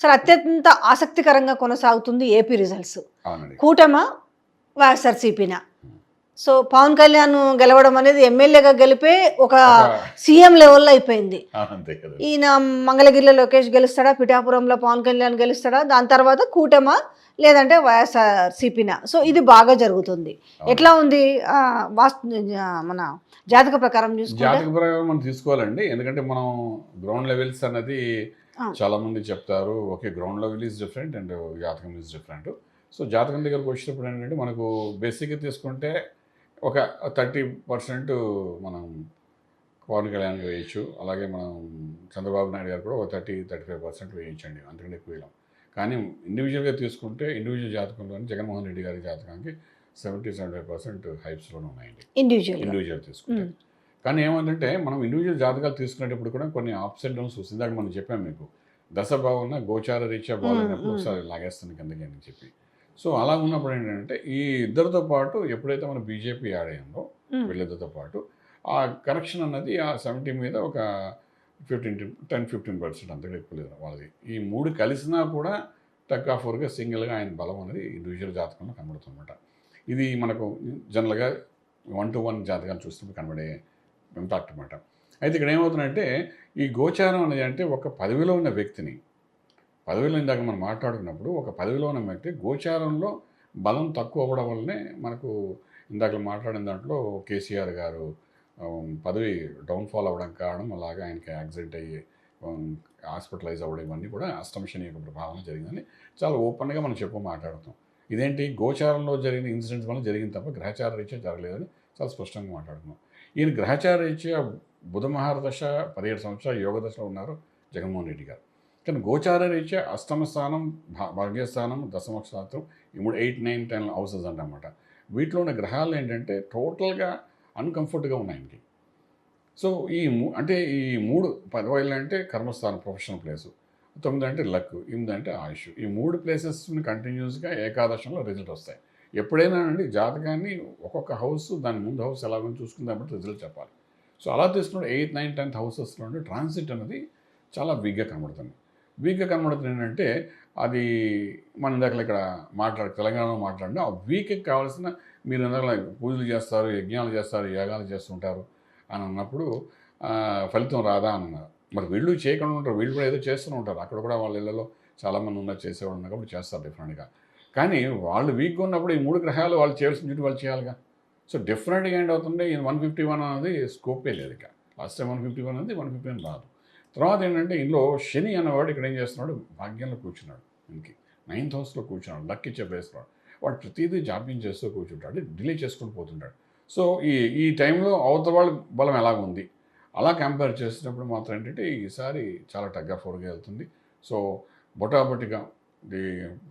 Sir అత్యంత ఆసక్తికరంగా కొనసాగుతుంది ఏపీ రిజల్ట్స్ కూటమ వైఎస్ఆర్సీపీన? సో పవన్ కళ్యాణ్ గెలవడం అనేది ఎమ్మెల్యేగా గెలిపే ఒక సీఎం లెవెల్లో అయిపోయింది. ఈయన మంగళగిరిలో లోకేష్ గెలుస్తాడా పిఠాపురంలో పవన్ కళ్యాణ్ గెలుస్తాడా దాని తర్వాత కూటమ లేదంటే వైఎస్ఆర్ సిపిన సో ఇది బాగా జరుగుతుంది. ఎట్లా ఉంది? మన జాతక ప్రకారం చూసుకుంటే. జాతక ప్రకారం మనం తీసుకోవాలండి. ఎందుకంటే మనం గ్రౌండ్ లెవెల్స్ అన్నది ఆ. చాలా మంది చెప్తారు okay ground level is different and జాతకం ఈజ్ డిఫరెంట్. సో జాతకం దగ్గరకు వచ్చినప్పుడు ఏంటంటే మనకు బేసిక్గా తీసుకుంటే ఒక థర్టీ పర్సెంట్ మనం పవన్ కళ్యాణ్ వేయచ్చు. అలాగే మనం చంద్రబాబు నాయుడు గారు కూడా ఒక థర్టీ థర్టీ ఫైవ్ పర్సెంట్ వేయించండి అంతకంటే ఎక్కువ వేయలేం. కానీ ఇండివిజువల్గా తీసుకుంటే ఇండివిజువల్ జాతకంలోని జగన్మోహన్ రెడ్డి గారి జాతకానికి సెవెంటీ సెవెంటీ ఫైవ్ పర్సెంట్ హైప్స్లోనే ఉన్నాయండి. ఇండివిజువల్ ఇండివిజువల్ తీసుకుంటే. కానీ ఏమంటే మనం ఇండివిజువల్ జాతకాలు తీసుకునేటప్పుడు కూడా కొన్ని అప్స్ అండ్ డౌన్స్ వస్తుంది మనం చెప్పాం మీకు దశ బాగున్నా గోచార రీత్యా బాగున్నప్పుడు. ఒకసారి లాగేస్తుంది కిందకి అని చెప్పి సో అలా ఉన్నప్పుడు ఏంటంటే ఈ ఇద్దరితో పాటు ఎప్పుడైతే మన బీజేపీ యాడ్ అయ్యిందో. వీళ్ళిద్దరితో పాటు ఆ కనెక్షన్ అన్నది ఆ సెవెంటీ మీద ఒక ఫిఫ్టీన్ టెన్ ఫిఫ్టీన్ పర్సెంట్ అంతగా ఎక్కువ లేదు వాళ్ళది ఈ మూడు కలిసినా కూడా టక్ ఆఫ్ వర్గా సింగిల్గా ఆయన బలం అనేది ఇండివిజువల్ జాతకంలో కనబడుతుందన్నమాట ఇది మనకు జనరల్గా వన్ టు వన్ జాతకాలు చూస్తున్నప్పుడు కనబడే ఇంపాక్ట్ అన్నమాట అయితే ఇక్కడ ఏమవుతుందంటే ఈ గోచారం అనేది అంటే ఒక పదవిలో ఉన్న వ్యక్తిని పదవిలో ఇందాక మనం మాట్లాడుకున్నప్పుడు ఒక పదవిలో ఉన్న వ్యక్తి గోచారంలో బలం తక్కువ అవ్వడం వల్లనే మనకు ఇందాక మాట్లాడిన దాంట్లో కేసీఆర్ గారు పదవి డౌన్ఫాల్ అవ్వడం కారణం అలాగే ఆయనకి యాక్సిడెంట్ అయ్యి హాస్పిటలైజ్ అవ్వడం ఇవన్నీ కూడా అష్టమ యొక్క ప్రభావం జరిగిందని చాలా ఓపెన్గా మనం చెప్పు మాట్లాడుతాం. ఇదేంటి? గోచారంలో జరిగిన ఇన్సిడెంట్స్ వల్ల జరిగింది తప్ప గ్రహచార రీత్యా జరగలేదని చాలా స్పష్టంగా మాట్లాడుతున్నాం. ఈయన గ్రహచార రీత్యా బుధ మహారదశ పదిహేడు సంవత్సరాలు యోగ దశలో ఉన్నారు జగన్మోహన్ రెడ్డి గారు. కానీ గోచార రీత్యా అష్టమ స్థానం భా- భాగ్యస్థానం దశమ స్థానం ఈ మూడు ఎయిట్ నైన్ టెన్ హౌసెస్ అంటనమాట వీటిలో ఉన్న గ్రహాలు ఏంటంటే టోటల్గా అన్కంఫర్ట్గా ఉన్నాయి ఆయనకి సో ఈ మూ అంటే ఈ మూడు పదవైలు అంటే కర్మస్థానం ప్రొఫెషనల్ ప్లేసు. తొమ్మిది అంటే లక్ ఎనిమిది అంటే ఆయుష్. ఈ మూడు ప్లేసెస్ని కంటిన్యూస్గా ఏకాదశంలో రిజల్ట్ వస్తాయి. ఎప్పుడైనా అండి జాతకాన్ని ఒక్కొక్క హౌస్ దాని ముందు హౌస్ ఎలాగో చూసుకుందామంటే బట్టి రిజల్ట్ చెప్పాలి. సో అలా తీసుకుంటే ఎయిత్ నైన్ టెన్త్ హౌసెస్లో ట్రాన్సిట్ అనేది చాలా వీక్గా కనబడుతుంది. వీక్గా కనబడుతుంది ఏంటంటే అది మన ఇందాక ఇక్కడ మాట్లాడు తెలంగాణలో మాట్లాడిన ఆ వీక్కి కావాల్సిన మీరు ఇందాక పూజలు చేస్తారు యజ్ఞాలు చేస్తారు యాగాలు చేస్తుంటారు అని అన్నప్పుడు ఫలితం రాదా అన్నారు. మరి వీళ్ళు చేయకుండా ఉంటారు వీళ్ళు కూడా ఏదో చేస్తూనే ఉంటారు. అక్కడ కూడా వాళ్ళ ఇళ్ళలో చాలామంది ఉన్నారు చేసేవాళ్ళు ఉన్నారు కాబట్టి చేస్తారు డిఫరెంట్గా. కానీ వాళ్ళు వీక్గా ఉన్నప్పుడు ఈ మూడు గ్రహాలు వాళ్ళు చేయాల్సిన డ్యూటీ వాళ్ళు చేయాలిగా. సో డిఫరెంట్గా ఏంటి అవుతుంది ఈ వన్ ఫిఫ్టీ వన్ అనేది స్కోపే లేదు ఇక. Last time one fifty one అనేది వన్ ఫిఫ్టీ వన్ రాదు. తర్వాత ఏంటంటే ఇందులో శని అనేవాడు ఇక్కడ ఏం చేస్తున్నాడు? భాగ్యంలో కూర్చున్నాడు ఇంకి. నైన్త్ హౌస్లో కూర్చున్నాడు లక్ ఇచ్చే ప్లేస్లో వాడు ప్రతిదీ జాప్యం చేస్తూ కూర్చుంటాడు డిలే చేసుకుంటూ పోతుంటాడు. సో ఈ ఈ టైంలో అవతల వాళ్ళ బలం ఎలాగుంది? అలా కంపేర్ చేసినప్పుడు మాత్రం ఏంటంటే ఈసారి చాలా టగ్గా ఫోర్గా వెళ్తుంది. సో బొటాబొటిగా ఇది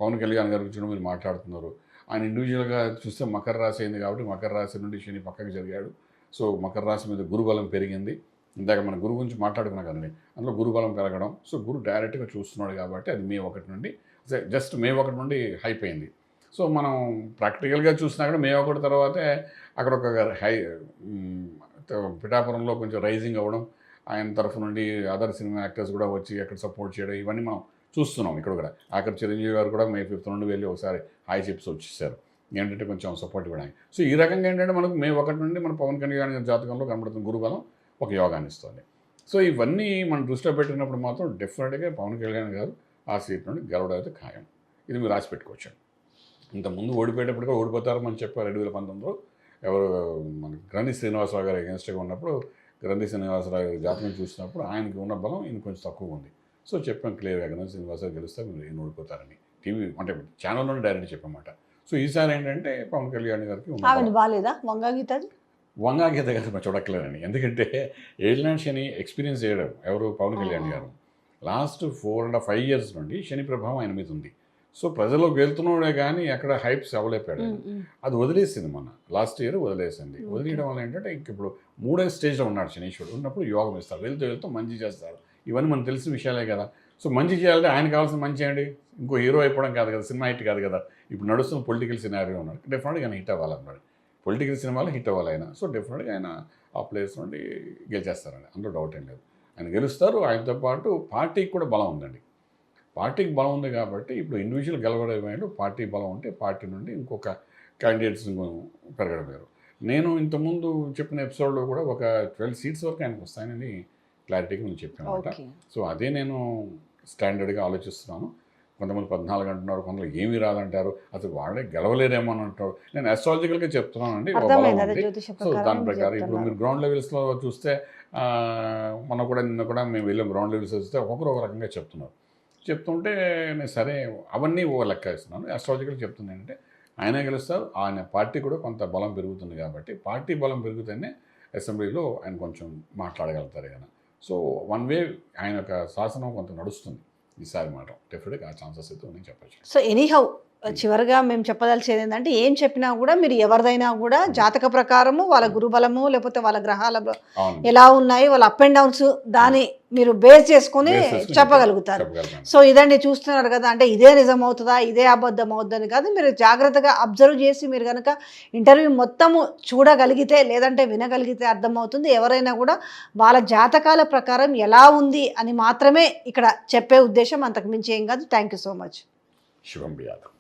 పవన్ కళ్యాణ్ గారి గురించి మీరు మాట్లాడుతున్నారు. ఆయన ఇండివిజువల్గా చూస్తే మకర రాశి అయింది కాబట్టి మకర రాశి నుండి శని పక్కకి జరిగాడు. సో మకర రాశి మీద గురుబలం పెరిగింది. ఇందాక మన గురు గురించి మాట్లాడుకున్నాం కదండి. అందులో గురుబలం పెరగడం. సో గురు డైరెక్ట్గా చూస్తున్నాడు కాబట్టి అది మే ఒకటి నుండి జస్ట్ మే ఒకటి నుండి హైప్ అయింది. సో మనం ప్రాక్టికల్గా చూసినా కూడా మే ఒకటి తర్వాతే అక్కడ ఒక హై పిఠాపురంలో కొంచెం రైజింగ్ అవ్వడం. ఆయన తరఫు నుండి అదర్ సినిమా యాక్టర్స్ కూడా వచ్చి అక్కడ సపోర్ట్ చేయడం. ఇవన్నీ మనం చూస్తున్నాం ఇక్కడ కూడా. ఆఖరి చిరంజీవి గారు కూడా మే ఫిఫ్త్ నుండి వెళ్ళి ఒకసారి హాయ్ చిప్స్ వచ్చేసారు. ఏంటంటే కొంచెం సపోర్ట్ ఇవ్వడానికి. సో ఈ రకంగా ఏంటంటే మనకు మే ఒకటి నుండి మన పవన్ కళ్యాణ్ గారి జాతకంలో కనబడుతున్న గురుబలం ఒక యోగాన్ని ఇస్తుంది. సో ఇవన్నీ మనం దృష్టిలో పెట్టినప్పుడు మాత్రం డెఫినెట్గా పవన్ కళ్యాణ్ గారు ఆ సీట్ నుండి గెలవడం అయితే ఖాయం. ఇది మీరు రాసి పెట్టుకోవచ్చు. ఇంతకుముందు ఓడిపోయేటప్పుడు కూడా ఓడిపోతారని చెప్పారు రెండు వేల పంతొమ్మిదిలో. ఎవరు మన గ్రంథి శ్రీనివాసరావు గారు అగెన్స్ట్గా ఉన్నప్పుడు గ్రంథి శ్రీనివాసరావు గారి జాతకం చూసినప్పుడు ఆయనకి ఉన్న బలం ఈయన కొంచెం తక్కువ ఉంది. సో చెప్పాం క్లియర్గా గ్రంథి శ్రీనివాసరావు గెలిస్తే మీరు ఈయన ఓడిపోతారని. టీవీ అంటే ఛానల్లోనే డైరెక్ట్ చెప్పమాట. సో ఈసారి ఏంటంటే పవన్ కళ్యాణ్ గారికి. బాగాలేదా వంగా గీతది? వంగాగీత గారు మనం ఎందుకంటే ఏళ్ళనాడు శని ఎక్స్పీరియన్స్ చేయడం ఎవరు? పవన్ కళ్యాణ్ గారు. Last four and five years నుండి శని ప్రభావం ఆయన మీద ఉంది. సో ప్రజల్లోకి వెళ్తున్నాడే కానీ ఎక్కడ హైప్స్ అవ్వలేపాడు. అది వదిలేసింది మన లాస్ట్ ఇయర్ వదిలేసింది. వదిలేయడం వల్ల ఏంటంటే ఇంక ఇప్పుడు మూడో స్టేజ్లో ఉన్నాడు శనీశ్వరుడు. ఉన్నప్పుడు యోగం ఇస్తారు వెళ్తూ వెళ్తూ మంచి చేస్తారు. ఇవన్నీ మనకు తెలిసిన విషయాలే కదా. సో మంచి చేయాలంటే ఆయన కావాల్సిన మంచి అండి ఇంకో హీరో అయిపోవడం కాదు కదా సినిమా హిట్ కాదు కదా. ఇప్పుడు నడుస్తున్న పొలిటికల్ సినారీ ఉన్నాడు. డెఫినెట్గా ఆయన హిట్ అవ్వాలన్నాడు. పొలిటికల్ సినిమాలో హిట్ అవ్వాలి ఆయన. సో డెఫినెట్గా ఆయన ఆ ప్లేస్ నుండి గెలిచేస్తారండి. అందులో డౌట్ ఏం లేదు. ఆయన గెలుస్తారు. ఆయనతో పాటు పార్టీకి కూడా బలం ఉందండి. పార్టీకి బలం ఉంది కాబట్టి ఇప్పుడు ఇండివిజువల్ గెలవడం పార్టీ బలం ఉంటే పార్టీ నుండి ఇంకొక క్యాండిడేట్స్ పెరగడం వేరు. నేను ఇంతకుముందు చెప్పిన ఎపిసోడ్లో కూడా ఒక ట్వెల్వ్ సీట్స్ వరకు ఆయనకు వస్తాయని క్లారిటీగా నేను చెప్పాను అనమాట సో అదే నేను స్టాండర్డ్గా ఆలోచిస్తున్నాను. కొంతమంది పద్నాలుగు అంటున్నారు కొంతమంది ఏమీ రాదంటారు అసలు వాళ్ళే గెలవలేరేమో అని అంటారు. నేను అస్ట్రాలజికల్గా చెప్తున్నానండి సో దాని ప్రకారం ఇప్పుడు. మీరు గ్రౌండ్ లెవెల్స్లో చూస్తే మొన్న కూడా నిన్న కూడా మేము వెళ్ళాం గ్రౌండ్ లెవెల్స్ వస్తే ఒక్కొక్కరు ఒక రకంగా చెప్తున్నారు. చెప్తుంటే నేను సరే అవన్నీ ఓ లెక్క వేస్తున్నాను. అస్ట్రాలజికల్ చెప్తుంది ఏంటంటే ఆయనే గెలుస్తారు ఆయన పార్టీ కూడా కొంత బలం పెరుగుతుంది కాబట్టి పార్టీ బలం పెరుగుతూనే అసెంబ్లీలో ఆయన కొంచెం మాట్లాడగలుగుతారు ఆయన సో వన్ వే ఆయన యొక్క శాసనం కొంత నడుస్తుంది. ఈసారి మాట డెఫినెట్గా ఆ ఛాన్సెస్ అయితే నేను చెప్పచ్చు. సో ఎనీహౌ చివరిగా మేము చెప్పదలిచేది ఏంటంటే ఏం చెప్పినా కూడా మీరు ఎవరిదైనా కూడా జాతక ప్రకారము వాళ్ళ గురుబలము లేకపోతే వాళ్ళ గ్రహాల ఎలా ఉన్నాయి వాళ్ళ అప్ అండ్ డౌన్స్ దాని మీరు బేస్ చేసుకొని చెప్పగలుగుతారు. సో ఇదండి చూస్తున్నారు కదా అంటే ఇదే నిజం అవుతుందా ఇదే అబద్ధం అవుతుందని కాదు మీరు జాగ్రత్తగా అబ్జర్వ్ చేసి మీరు కనుక ఇంటర్వ్యూ మొత్తము చూడగలిగితే లేదంటే వినగలిగితే అర్థమవుతుంది ఎవరైనా కూడా వాళ్ళ జాతకాల ప్రకారం ఎలా ఉంది అని మాత్రమే ఇక్కడ చెప్పే ఉద్దేశం అంతకు మించి ఏం కాదు. Thank you so much. బియాద్